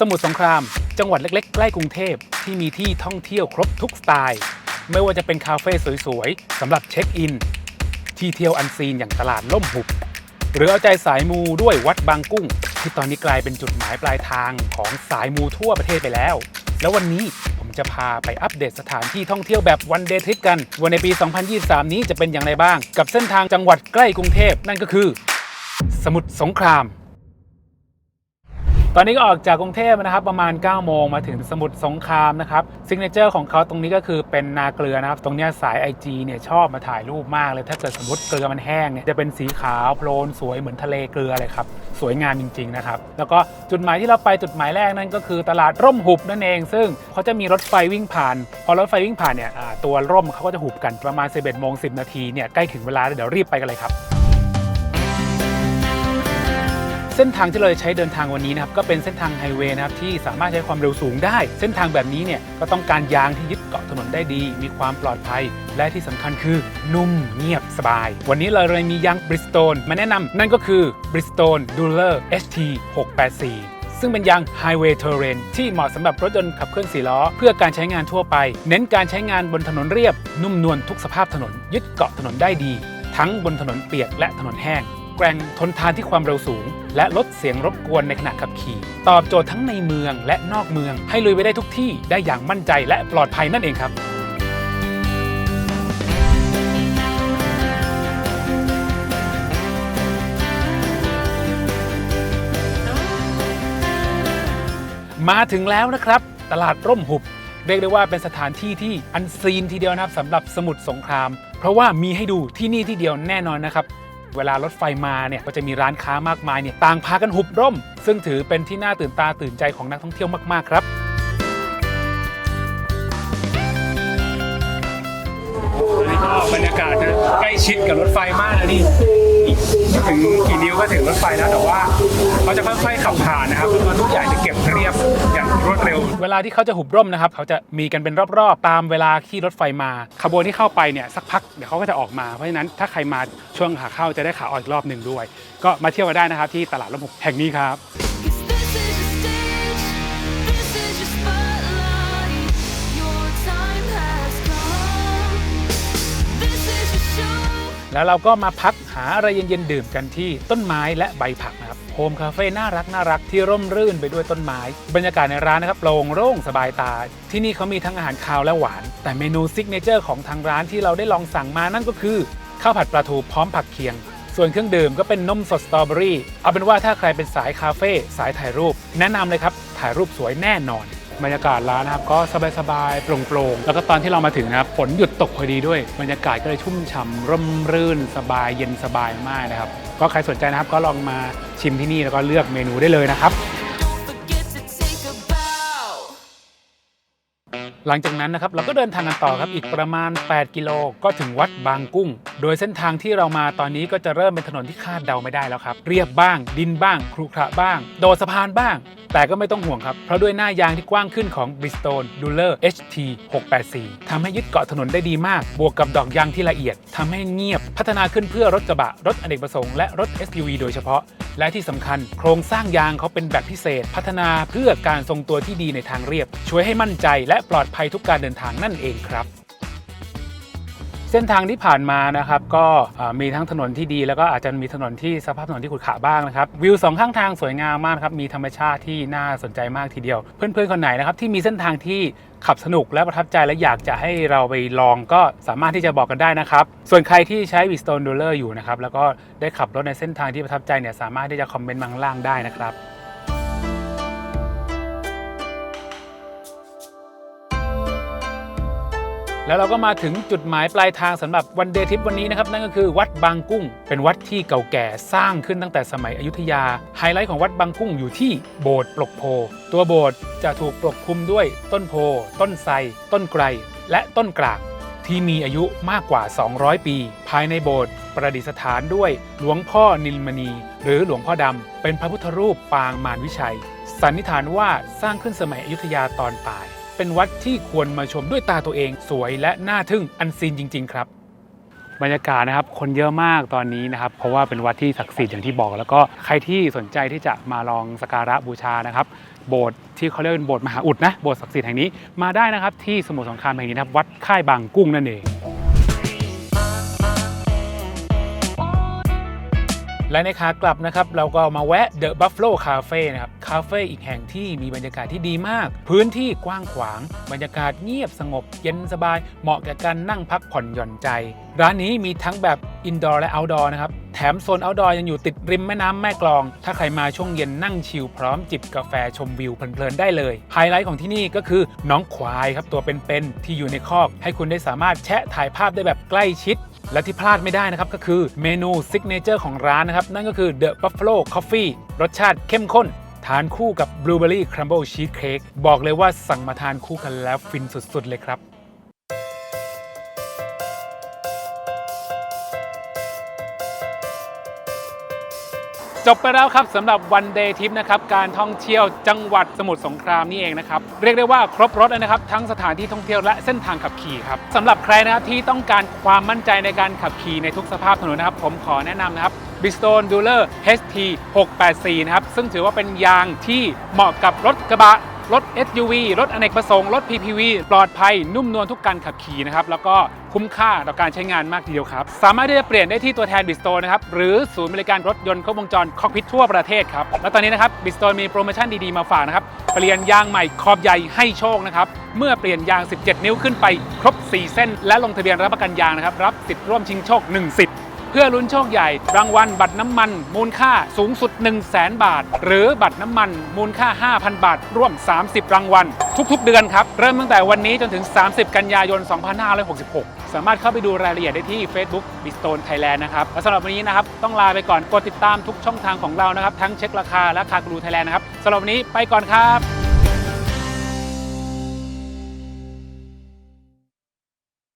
สมุทรสงคราม จังหวัดเล็กๆ ใกล้กรุงเทพที่มีที่ท่องเที่ยวครบทุกสไตล์ ไม่ว่าจะเป็นคาเฟ่สวยๆสำหรับเช็คอิน ที่เที่ยวอันซีนอย่างตลาดล่มหุบ หรือเอาใจสายมูด้วยวัดบางกุ้ง ที่ตอนนี้กลายเป็นจุดหมายปลายทางของสายมูทั่วประเทศไปแล้ว แล้ววันนี้ผมจะพาไปอัปเดตสถานที่ท่องเที่ยวแบบวันเดย์ทริปกันวันในปี 2023 นี้จะเป็นอย่างไรบ้าง กับเส้นทางจังหวัดใกล้กรุงเทพนั่นก็คือ สมุทรสงคราม ตอนนี้ก็ออกจากกรุงเทพนะครับประมาณ 9 โมงมาถึงสมุทรสงครามนะครับซิกเนเจอร์ของเขาตรงนี้ก็คือเป็นนาเกลือนะครับ ตรงนี้สาย IG เนี่ยชอบมาถ่ายรูปมากเลย ถ้าเกิดสมมติเกลือมันแห้งเนี่ยจะเป็นสีขาวโพลนสวยเหมือนทะเลเกลือเลยครับสวยงามจริง ๆ นะครับ แล้วก็จุดหมายที่เราไปจุดหมายแรกนั่นก็คือตลาดร่มหุบนั่นเอง ซึ่งเขาจะมีรถไฟวิ่งผ่าน พอรถไฟวิ่งผ่านเนี่ยตัวร่มเขาก็จะหุบกันประมาณ 11โมง10 นาทีเนี่ยใกล้ถึงเวลาแล้วเดี๋ยวรีบไปกันเลยครับ เส้นทางที่เราจะใช้เดินทางวันนี้นะครับก็เป็นเส้นทางไฮเวย์นะครับที่สามารถใช้ความเร็วสูงได้ เส้นทางแบบนี้เนี่ยก็ต้องการยางที่ยึดเกาะถนนได้ดี มีความปลอดภัย และที่สำคัญคือนุ่มเงียบสบาย วันนี้เราเลยมียาง Bridgestone มาแนะนำนั่นก็คือ Bridgestone Dueler HT 684ซึ่งเป็นยาง Highway Terrain ที่เหมาะสำหรับรถยนต์ขับเคลื่อน4ล้อ เพื่อการใช้งานทั่วไป เน้นการใช้งานบนถนนเรียบ นุ่มนวลทุกสภาพถนน ยึดเกาะถนนได้ดี ทั้งบนถนนเปียกและถนนแห้ง แกร่งทนทานที่ความเร็วสูง และลดเสียงรบกวนในขณะขับขี่ ตอบโจทย์ทั้งในเมืองและนอกเมือง ให้ลุยไปได้ทุกที่ได้อย่างมั่นใจและปลอดภัยนั่นเองครับมาถึงแล้วนะครับ ตลาดร่มหุบ เรียกได้ว่าเป็นสถานที่ที่อันซีนทีเดียวนะครับสำหรับสมุทรสงคราม เพราะว่ามีให้ดูที่นี่ที่เดียวแน่นอนนะครับ เวลารถไฟมาเนี่ยก็จะมีร้านค้ามากมายเนี่ยต่างพากันหุบร่ม ซึ่งถือเป็นที่น่าตื่นตาตื่นใจของนักท่องเที่ยวมาก ๆ ครับบรรยากาศนะใกล้ชิดกับรถไฟมากนะนี่ ถึงกี่นิ้วก็ถึงรถไฟแล้วแต่ว่าเขาจะค่อยๆขับผ่านนะครับแล้วก็ทุกอย่างจะเก็บเรียบอย่างรวดเร็ว เวลาที่เขาจะหุบร่มนะครับเขาจะมีกันเป็นรอบๆ ตามเวลาที่รถไฟมาขบวนที่เข้าไปเนี่ยสักพักเดี๋ยวเขาก็จะออกมาเพราะฉะนั้นถ้าใครมาช่วงขาเข้าจะได้ขาออกอีกรอบหนึ่งด้วย ก็มาเที่ยวกันได้นะครับที่ตลาดร่มหุบแห่งนี้ครับ แล้วเราก็มาพักหาอะไรเย็นๆดื่มกันที่ต้นไม้และใบผักนะครับโฮมคาเฟ่น่ารักน่ารักที่ร่มรื่นไปด้วยต้นไม้ บรรยากาศในร้านนะครับโปร่งโล่งสบายตา ที่นี่เขามีทั้งอาหารคาวและหวาน แต่เมนูซิกเนเจอร์ของทางร้านที่เราได้ลองสั่งมานั่นก็คือข้าวผัดปลาทูพร้อมผักเคียง ส่วนเครื่องดื่มก็เป็นนมสดสตรอเบอรี่เอาเป็นว่าถ้าใครเป็นสายคาเฟ่สายถ่ายรูป แนะนำเลยครับถ่ายรูปสวยแน่นอน บรรยากาศร้านนะครับก็สบายๆโปร่งๆ แล้วก็ตอนที่เรามาถึงนะครับฝนหยุดตกพอดีด้วย บรรยากาศก็เลยชุ่มฉ่ำร่มรื่นสบายเย็นสบายมากนะครับ ก็ใครสนใจนะครับก็ลองมาชิมที่นี่แล้วก็เลือกเมนูได้เลยนะครับ หลังจากนั้นนะครับเราก็เดินทางกันต่อครับอีกประมาณ 8 กิโลก็ถึงวัดบางกุ้ง โดยเส้นทางที่เรามาตอนนี้ก็จะเริ่มเป็นถนนที่คาดเดาไม่ได้แล้วครับ เรียบบ้าง ดินบ้าง ครุขระบ้าง โดดสะพานบ้าง แต่ก็ไม่ต้องห่วงครับ เพราะด้วยหน้ายางที่กว้างขึ้นของ Bridgestone Dueler HT 684ทำให้ยึดเกาะถนนได้ดีมาก บวกกับดอกยางที่ละเอียดทำให้เงียบพัฒนาขึ้นเพื่อรถกระบะรถอเนกประสงค์และรถ SUV โดยเฉพาะ และที่สำคัญโครงสร้างยางเขาเป็นแบบพิเศษ พัฒนาเพื่อการทรงตัวที่ดีในทางเรียบ ช่วยให้มั่นใจและปลอดภัยทุกการเดินทางนั่นเองครับ ส้นทางที่ผ่านมานะครับก็มีทั้งถนนที่ดี แล้วก็อาจจะมีถนนที่สภาพถนนที่ขรุขระบ้างนะครับวิวสองข้างทางสวยงามมากครับมีธรรมชาติที่น่าสนใจมากทีเดียว เพื่อนๆคนไหนนะครับที่มีเส้นทางที่ขับสนุกและประทับใจและอยากจะให้เราไปลองก็สามารถที่จะบอกกันได้นะครับ ส่วนใครที่ใช้ v i s t o n e d o l e r อยู่นะครับแล้วก็ได้ขับรถในเส้นทางที่ประทับใจเนี่ยสามารถที่จะคอมเมนต์มาข้างล่างได้นะครับ แล้วเราก็มาถึงจุดหมายปลายทางสำหรับวันเดย์ทริปวันนี้นะครับ นั่นก็คือวัดบางกุ้ง เป็นวัดที่เก่าแก่สร้างขึ้นตั้งแต่สมัยอยุธยา ไฮไลท์ของวัดบางกุ้งอยู่ที่โบสถ์ปลกโพ ตัวโบสถ์จะถูกปกคลุมด้วยต้นโพ ต้นไทรต้นไกร และต้นกลากที่มีอายุมากกว่า 200 ปี ภายในโบสถ์ประดิษฐานด้วยหลวงพ่อนิลมณี หรือหลวงพ่อดำเป็นพระพุทธรูปปางมารวิชัย สันนิษฐานว่าสร้างขึ้นสมัยอยุธยาตอนปลาย เป็นวัดที่ควรมาชมด้วยตาตัวเองสวยและน่าทึ่งอันซีนจริง ๆ ครับบรรยากาศนะครับคนเยอะมากตอนนี้นะครับ เพราะว่าเป็นวัดที่ศักดิ์สิทธิ์อย่างที่บอก แล้วก็ใครที่สนใจที่จะมาลองสักการะบูชานะครับ โบสถ์ที่เขาเรียกเป็นโบสถ์มหาอุดนะโบสถ์ศักดิ์สิทธิ์แห่งนี้มาได้นะครับ ที่สมุทรสงครามแห่งนี้นะครับวัดค่ายบางกุ้งนั่นเองและในขากลับนะครับ เราก็มาแวะ The Buffalo Cafe นะครับ คาเฟ่อีกแห่งที่มีบรรยากาศที่ดีมาก พื้นที่กว้างขวาง บรรยากาศเงียบสงบ เย็นสบาย เหมาะแก่การนั่งพักผ่อนหย่อนใจ ร้านนี้มีทั้งแบบอินดอร์และเอาท์ดอร์นะครับ แถมโซนเอาท์ดอร์ยังอยู่ติดริมแม่น้ำแม่กลอง ถ้าใครมาช่วงเย็นนั่งชิลพร้อมจิบกาแฟชมวิวเพลินๆได้เลย ไฮไลท์ของที่นี่ก็คือน้องควายครับตัวเป็นๆที่อยู่ในคอก ให้คุณได้สามารถแชะถ่ายภาพได้แบบใกล้ชิดและที่พลาดไม่ได้นะครับก็คือเมนูซิกเนเจอร์ของร้านนะครับ นั่นก็คือ The Buffalo Coffee รสชาติเข้มข้น ทานคู่กับ Blueberry Crumble Cheesecake บอกเลยว่าสั่งมาทานคู่กันแล้วฟินสุดๆเลยครับจบไปแล้วครับสำหรับวันเดย์ทริปนะครับการท่องเที่ยวจังหวัดสมุทรสงครามนี่เองนะครับเรียกได้ว่าครบรถเลยนะครับ ทั้งสถานที่ท่องเที่ยวและเส้นทางขับขี่ครับสำหรับใครนะครับที่ต้องการความมั่นใจในการขับขี่ในทุกสภาพถนนนะครับ ผมขอแนะนำนะครับ Bridgestone Dueler HT 684นะครับซึ่งถือว่าเป็นยางที่เหมาะกับรถกระบะรถ SUV รถอเนกประสงค์ รถ PPV ปลอดภัยนุ่มนวลทุกการขับขี่นะครับ แล้วก็คุ้มค่าต่อการใช้งานมากทีเดียวครับ สามารถที่จะเปลี่ยนได้ที่ตัวแทนบิสโตนะครับ หรือศูนย์บริการรถยนต์ครบวงจรคอกพิททั่วประเทศครับ และตอนนี้นะครับบิสโตมีโปรโมชั่นดีๆ มาฝากนะครับ เปลี่ยนยางใหม่ขอบใหญ่ให้โชคนะครับ เมื่อเปลี่ยนยาง 17 นิ้วขึ้นไปครบ 4 เส้น และลงทะเบียนรับประกันยางนะครับรับสิทธิ์ร่วมชิงโชค1สิทธิ์ พื่อลุ้นโชคใหญ่ รางวัลบัตรน้ำมัน มูลค่าสูงสุด 1 0 0 0 0แบาท หรือบัตรน้ำมัน มูลค่า 5,000 บาท ร่วม 30 รางวัลทุก ๆ เดือนครับ เริ่มตั้งแต่วันนี้จนถึง 30 กันยายน 2566 สามารถเข้าไปดูรายละเอียดได้ที่ Facebook b i s t o n e Thailand นะครับและสำหรับวันนี้นะครับต้องลาไปก่อนกดติดตามทุกช่องทางของเรานะครับทั้งเช็คราคาและคากรูไทยแลนด์นะครับสำหรับวันนี้ไปก่อนครับ